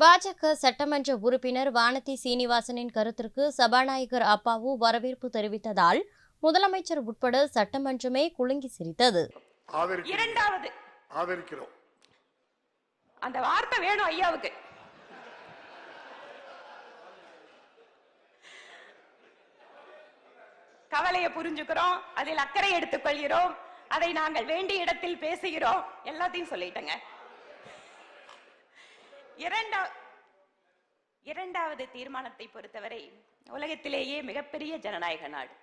பாஜக சட்டமன்ற உறுப்பினர் வானதி சீனிவாசனின் கருத்திற்கு சபாநாயகர் அப்பாவு வரவேற்பு தெரிவித்ததால் முதலமைச்சர் உட்பட சட்டமன்றமே குலுங்கி சிரித்தது. ஆதரிக்கிறோம். இரண்டாவது. ஆதரிக்கிறோம். அந்த வார்த்தை வேணும் ஐயாவுக்கு. கவலையை புரிஞ்சுக்கிறோம் அதில் அக்கறை எடுத்துக்கொள்கிறோம் அதை நாங்கள் வேண்டிய இடத்தில் பேசுகிறோம் எல்லாத்தையும் சொல்லிட்டேங்க. இரண்டா இரண்டாவது தீர்மானத்தை பொறுத்தவரை உலகத்திலேயே மிகப்பெரிய ஜனநாயக நாடு.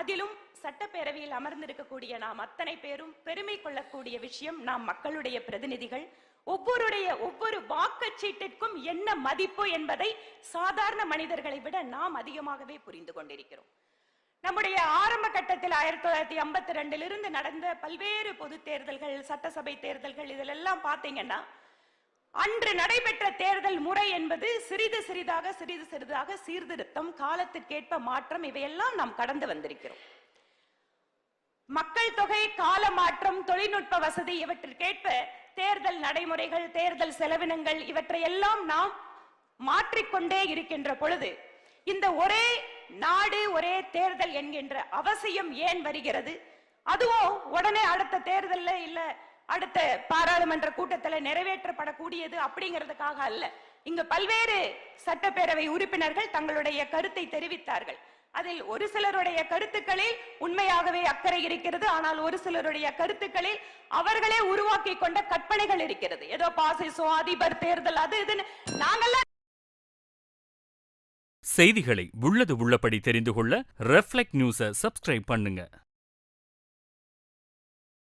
அதிலும் சட்டப்பேரவையில் அமர்ந்திருக்கக்கூடிய நாம் அத்தனை பேரும் பெருமை கொள்ளக்கூடிய விஷயம் நாம் மக்களுடைய பிரதிநிதிகள். ஒவ்வொருடைய ஒவ்வொரு வாக்குச்சீட்டிற்கும் என்ன மதிப்பு என்பதை சாதாரண மனிதர்களை விட நாம் அதிகமாகவே புரிந்து கொண்டிருக்கிறோம். நம்முடைய ஆரம்ப கட்டத்தில் ஆயிரத்தி தொள்ளாயிரத்தி ஐம்பத்தி ரெண்டிலிருந்து நடந்த பல்வேறு பொது தேர்தல்கள் சட்டசபை தேர்தல்கள் இதிலெல்லாம் பார்த்தீங்கன்னா அன்று நடைபெற்ற தேர்தல் முறை என்பது சிறிது சிறிதாக சிறிது சிறிதாக சீர்திருத்தம் காலத்திற்கேற்ப மாற்றம் இவையெல்லாம் நாம் கடந்து வந்திருக்கிறோம். மக்கள் தொகை கால மாற்றம் தொழில்நுட்ப வசதி இவற்றிற்கேற்ப தேர்தல் நடைமுறைகள் தேர்தல் செலவினங்கள் இவற்றை எல்லாம் நாம் மாற்றிக்கொண்டே இருக்கின்ற பொழுது இந்த ஒரே நாடு ஒரே தேர்தல் என்கின்ற அவசியம் ஏன் வருகிறது? அதுவும் உடனே அடுத்த தேர்தல்ல இல்ல அடுத்த பாராளுமன்ற கூட்டத்தில் நிறைவேற்றப்படக்கூடியது அப்படிங்கிறதுக்காக அல்ல. இங்கு பல்வேறு சட்டப்பேரவை உறுப்பினர்கள் தங்களுடைய கருத்தை தெரிவித்தார்கள். அதில் ஒரு சிலருடைய கருத்துக்களில் உண்மையாகவே அக்கறை இருக்கிறது. ஆனால் ஒரு சிலருடைய கருத்துக்களில் அவர்களே உருவாக்கி கொண்ட கற்பனைகள் இருக்கிறது. ஏதோ பாசிசம் அதிபர் தேர்தல் அது இதுன்னு நாங்கெல்லாம் செய்திகளை உள்ளது உள்ளபடி தெரிந்து கொள்ள ரெஃப்ளெக்ட் நியூஸை சப்ஸ்கிரைப் பண்ணுங்க.